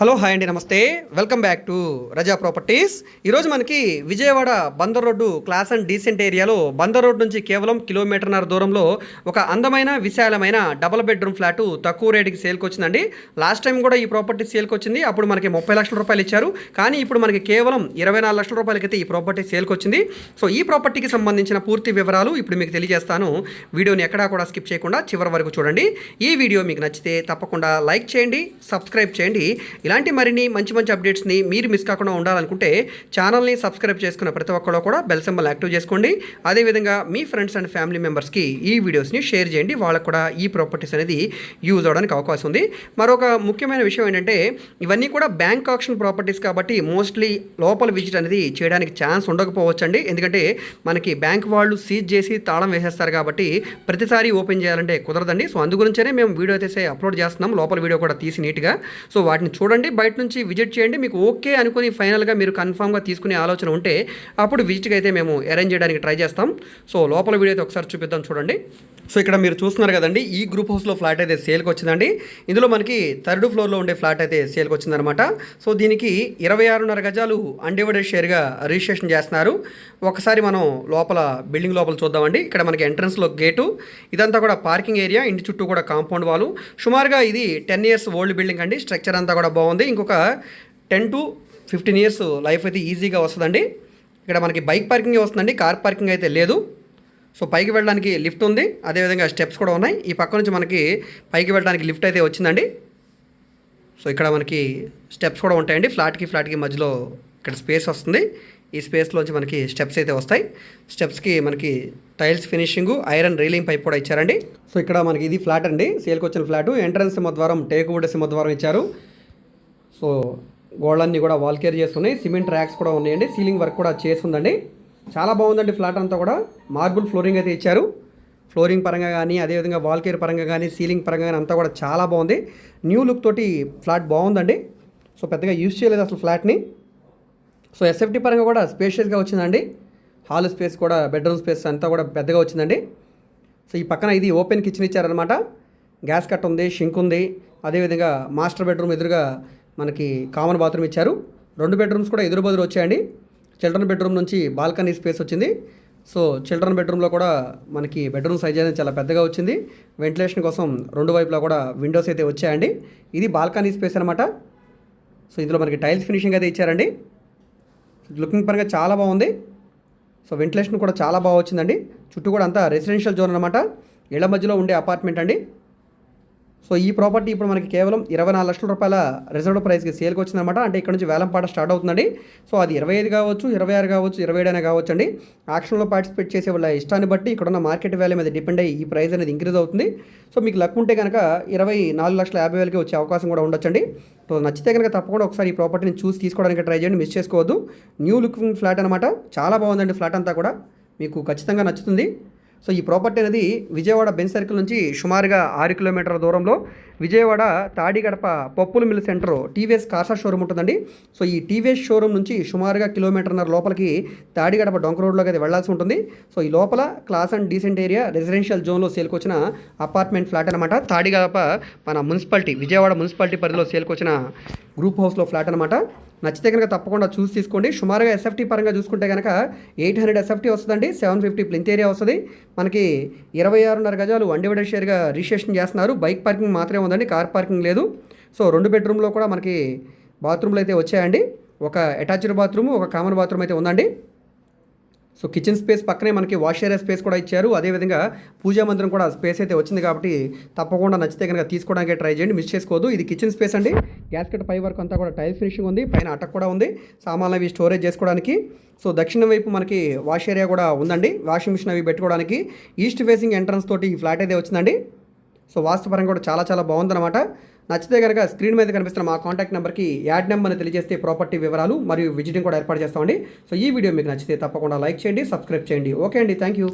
Hello hi అండి నమస్తే. Welcome back to Raza properties. ఈరోజు మనకి Vijayawada Bandar road class and decent ఏరియాలో బందర్ రోడ్ నుంచి కేవలం కిలోమీటర్న్నర దూరంలో ఒక అందమైన విశాలమైన డబల్ బెడ్రూమ్ ఫ్లాటు తక్కువ రేటుకి సేల్కి వచ్చిందండి. లాస్ట్ టైం కూడా ఈ ప్రాపర్టీ సేల్కి వచ్చింది. అప్పుడు మనకి ముప్పై లక్షల రూపాయలు ఇచ్చారు. కానీ ఇప్పుడు మనకి కేవలం ఇరవై నాలుగు లక్షల రూపాయలకైతే ఈ ప్రాపర్టీ సేల్కి వచ్చింది. సో ఈ ప్రాపర్టీకి సంబంధించిన పూర్తి వివరాలు ఇప్పుడు మీకు తెలియజేస్తాను. వీడియోని ఎక్కడా కూడా స్కిప్ చేయకుండా చివరి వరకు చూడండి. ఈ వీడియో మీకు నచ్చితే తప్పకుండా లైక్ చేయండి సబ్స్క్రైబ్ చేయండి. ఇలాంటి మరిన్ని మంచి మంచి అప్డేట్స్ని మీరు మిస్ కాకుండా ఉండాలనుకుంటే ఛానల్ని సబ్స్క్రైబ్ చేసుకున్న ప్రతి ఒక్కరు కూడా బెల్ సింబల్ యాక్టివ్ చేసుకోండి. అదేవిధంగా మీ ఫ్రెండ్స్ అండ్ ఫ్యామిలీ మెంబర్స్కి ఈ వీడియోస్ని షేర్ చేయండి. వాళ్ళకు కూడా ఈ ప్రాపర్టీస్ అనేది యూజ్ అవడానికి అవకాశం ఉంది. మరొక ముఖ్యమైన విషయం ఏంటంటే ఇవన్నీ కూడా బ్యాంక్ ఆప్షన్ ప్రాపర్టీస్ కాబట్టి మోస్ట్లీ లోపల విజిట్ అనేది చేయడానికి ఛాన్స్ ఉండకపోవచ్చు అండి ఎందుకంటే మనకి బ్యాంక్ వాళ్ళు సీజ్ చేసి తాళం వేసేస్తారు కాబట్టి ప్రతిసారి ఓపెన్ చేయాలంటే కుదరదండి. సో అందుగురించే మేము వీడియో అయితే అప్లోడ్ చేస్తున్నాం. లోపల వీడియో కూడా తీసి నీట్గా సో వాటిని చూడండి. బయట నుంచి విజిట్ చేయండి. మీకు ఓకే అనుకుని ఫైనల్గా మీరు కన్ఫామ్గా తీసుకునే ఆలోచన ఉంటే అప్పుడు విజిట్కి అయితే మేము అరేంజ్ చేయడానికి ట్రై చేస్తాం. సో లోపల వీడియో అయితే ఒకసారి చూపిద్దాం చూడండి. సో ఇక్కడ మీరు చూస్తున్నారు కదండి ఈ గ్రూప్ హౌస్లో ఫ్లాట్ అయితే సేల్కి వచ్చిందండి. ఇందులో మనకి థర్డ్ ఫ్లోర్లో ఉండే ఫ్లాట్ అయితే సేల్కి వచ్చిందనమాట సో దీనికి ఇరవై ఆరున్నర గజాలు అన్డివైడెడ్ షేర్గా రిజిస్ట్రేషన్ చేస్తున్నారు. ఒకసారి మనం లోపల బిల్డింగ్ లోపల చూద్దామండి. ఇక్కడ మనకి ఎంట్రన్స్లో గేటు ఇదంతా కూడా పార్కింగ్ ఏరియా ఇంటి చుట్టూ కూడా కాంపౌండ్ వాళ్ళు సుమారుగా ఇది టెన్ ఇయర్స్ ఓల్డ్ బిల్డింగ్ అండి. స్ట్రక్చర్ అంతా కూడా బాగుంది. ఇంకొక ten to fifteen years life అయితే ఈజీగా వస్తుందండి. ఇక్కడ మనకి బైక్ పార్కింగ్ వస్తుందండి. కార్ పార్కింగ్ అయితే లేదు. సో పైకి వెళ్ళడానికి లిఫ్ట్ ఉంది. అదేవిధంగా స్టెప్స్ కూడా ఉన్నాయి. ఈ పక్క నుంచి మనకి పైకి వెళ్ళడానికి లిఫ్ట్ అయితే వచ్చిందండి. సో ఇక్కడ మనకి స్టెప్స్ కూడా ఉంటాయండి. ఫ్లాట్కి ఫ్లాట్కి మధ్యలో ఇక్కడ స్పేస్ వస్తుంది. ఈ స్పేస్లోంచి మనకి స్టెప్స్ అయితే వస్తాయి. స్టెప్స్కి మనకి tiles finishing iron railing pipe కూడా ఇచ్చారండి. సో ఇక్కడ మనకి ఇది ఫ్లాట్ అండి. సేల్కి వచ్చిన ఫ్లాట్ ఎంట్రన్స్ సింహద్వారం టేకువుడ్ సింహద్వారం ఇచ్చారు. సో గోడలన్నీ కూడా వాల్ కేర్ చేస్తున్నాయి. సిమెంట్ ర్యాక్స్ కూడా ఉన్నాయండి. సీలింగ్ వర్క్ కూడా చేస్తుందండి. చాలా బాగుందండి ఫ్లాట్ అంతా కూడా. మార్బుల్ ఫ్లోరింగ్ అయితే ఇచ్చారు. ఫ్లోరింగ్ పరంగా కానీ అదేవిధంగా వాల్ కేర్ పరంగా కానీ సీలింగ్ పరంగా కానీ అంతా కూడా చాలా బాగుంది. న్యూ లుక్ తోటి ఫ్లాట్ బాగుందండి. సో పెద్దగా యూజ్ చేయలేదు అసలు ఫ్లాట్ని సో ఎస్ఎఫ్టీ పరంగా కూడా స్పేషియస్గా వచ్చిందండి. హాల్ స్పేస్ కూడా బెడ్రూమ్ స్పేస్ అంతా కూడా పెద్దగా వచ్చిందండి. సో ఈ పక్కన ఇది ఓపెన్ కిచెన్ ఇచ్చారనమాట గ్యాస్ కట్ ఉంది షింక్ ఉంది. అదేవిధంగా మాస్టర్ బెడ్రూమ్ ఎదురుగా మనకి కామన్ బాత్రూమ్ ఇచ్చారు. రెండు బెడ్రూమ్స్ కూడా ఎదురు బదురు వచ్చాయండి. చిల్డ్రన్ బెడ్రూమ్ నుంచి బాల్కనీ స్పేస్ వచ్చింది. సో చిల్డ్రన్ బెడ్రూమ్లో కూడా మనకి బెడ్రూమ్ సైజ్ అనేది చాలా పెద్దగా వచ్చింది. వెంటిలేషన్ కోసం రెండు వైపులా కూడా విండోస్ అయితే వచ్చాయండి. ఇది బాల్కనీ స్పేస్ అనమాట సో ఇందులో మనకి టైల్స్ ఫినిషింగ్ అయితే ఇచ్చారండి. లుకింగ్ పరంగా చాలా బాగుంది. సో వెంటిలేషన్ కూడా చాలా బాగా వచ్చిందండి. చుట్టూ కూడా అంతా రెసిడెన్షియల్ జోన్ అనమాట ఇళ్ళ మధ్యలో ఉండే అపార్ట్మెంట్ అండి. సో ఈ ప్రాపర్టీ ఇప్పుడు మనకి కేవలం ఇరవై నాలుగు లక్షల రూపాయల రిజర్వ్డ్ ప్రైస్కి సేల్కి వచ్చిందనమాట అంటే ఇక్కడ నుంచి వేలంపాట స్టార్ట్ అవుతుందండి. సో అది ఇరవై ఐదు కావచ్చు ఇరవై ఆరు కావచ్చు ఇరవై ఏడు అయినా కావచ్చు అండి ఆక్షన్లో పార్టిసిపేట్ చేసే వాళ్ళ ఇష్టాన్ని బట్టి ఇక్కడ ఉన్న మార్కెట్ వాల్యూ మీద డిపెండ్ అయ్యి ఈ ప్రైస్ అనేది ఇంక్రీజ్ అవుతుంది. సో మీకు లక్ ఉంటే కనుక ఇరవై నాలుగు లక్షల యాభై వేలకి వచ్చే అవకాశం కూడా ఉండొచ్చండి. సో నచ్చితే కనుక తప్పకుండా ఒకసారి ఈ ప్రాపర్టీని చూసి తీసుకోవడానికి ట్రై చేయండి. మిస్ చేసుకోవద్దు. న్యూ లుకింగ్ ఫ్లాట్ అనమాట చాలా బాగుందండి ఫ్లాట్ అంతా కూడా. మీకు ఖచ్చితంగా నచ్చుతుంది. సో ఈ ప్రాపర్టీ అనేది విజయవాడ బెన్ సర్కిల్ నుంచి సుమారుగా ఆరు కిలోమీటర్ల దూరంలో Vijayawada Tadigadapa Pappula mill centre TVS Kasa showroom ఉంటుందండి. సో ఈ టీవీఎస్ షోరూమ్ నుంచి సుమారుగా కిలోమీటర్న్నర లోపలికి తాడిగడప డొంక రోడ్లోకి అది వెళ్ళాల్సి ఉంటుంది. సో ఈ లోపల class and decent area residential జోన్లో సేల్కొచ్చిన అపార్ట్మెంట్ ఫ్లాట్ అనమాట తాడిగడప మన మున్సిపాలిటీ విజయవాడ మున్సిపాలిటీ పరిధిలో సేల్కొచ్చిన గ్రూప్ హౌస్లో ఫ్లాట్ అనమాట నచ్చితే కనుక తప్పకుండా చూసి తీసుకోండి. సుమారుగా ఎస్ఎఫ్టీ పరంగా చూసుకుంటే కనుక ఎయిట్ హండ్రెడ్ ఎస్ఎఫ్టీ వస్తుందండి. సెవెన్ ఫిఫ్టీ ప్లింత్ ఏరియా వస్తుంది. మనకి ఇరవై ఆరున్నర గజాలు అన్డివైడెడ్ షేర్గా రిజిస్ట్రేషన్ చేస్తున్నారు. బైక్ పార్కింగ్ మాత్రమే ఉందండి. కార్ పార్కింగ్ లేదు. సో రెండు బెడ్రూమ్లో కూడా మనకి బాత్రూమ్లు అయితే వచ్చాయండి. ఒక అటాచ్డ్ బాత్రూమ్ ఒక కామన్ బాత్రూమ్ అయితే ఉందండి. సో కిచెన్ స్పేస్ పక్కనే మనకి వాష్ ఏరియా స్పేస్ కూడా ఇచ్చారు. అదేవిధంగా పూజా మందిరం కూడా స్పేస్ అయితే వచ్చింది కాబట్టి తప్పకుండా నచ్చితే కనుక తీసుకోవడానికి ట్రై చేయండి. మిస్ చేసుకోవద్దు. ఇది కిచెన్ స్పేస్ అండి. గ్యాస్కెట్ పై వరకు అంతా కూడా టైల్ ఫినిషింగ్ ఉంది. పైన అటక్ కూడా ఉంది. సామాన్లు అవి స్టోరేజ్ చేసుకోవడానికి. సో దక్షిణ వైపు మనకి వాష్ ఏరియా కూడా ఉందండి. వాషింగ్ మిషన్ అవి పెట్టుకోవడానికి. ఈస్ట్ ఫేసింగ్ ఎంట్రన్స్ తోటి ఈ ఫ్లాట్ అయితే వచ్చిందండి. సో వాస్తుపరంగా కూడా చాలా చాలా బాగుందన్నమాట. నచ్చితే కనుక స్క్రీన్ మీద కనిపిస్తున్న మా కాంటాక్ట్ నెంబర్కి యాడ్ నెంబర్ని తెలియజేస్తే ప్రాపర్టీ వివరాలు మరియు విజిటింగ్ కూడా ఏర్పాటు చేస్తామండి. సో ఈ వీడియో మీకు నచ్చితే తప్పకుండా లైక్ చేయండి సబ్స్క్రైబ్ చేయండి. ఓకే అండి థ్యాంక్ యూ.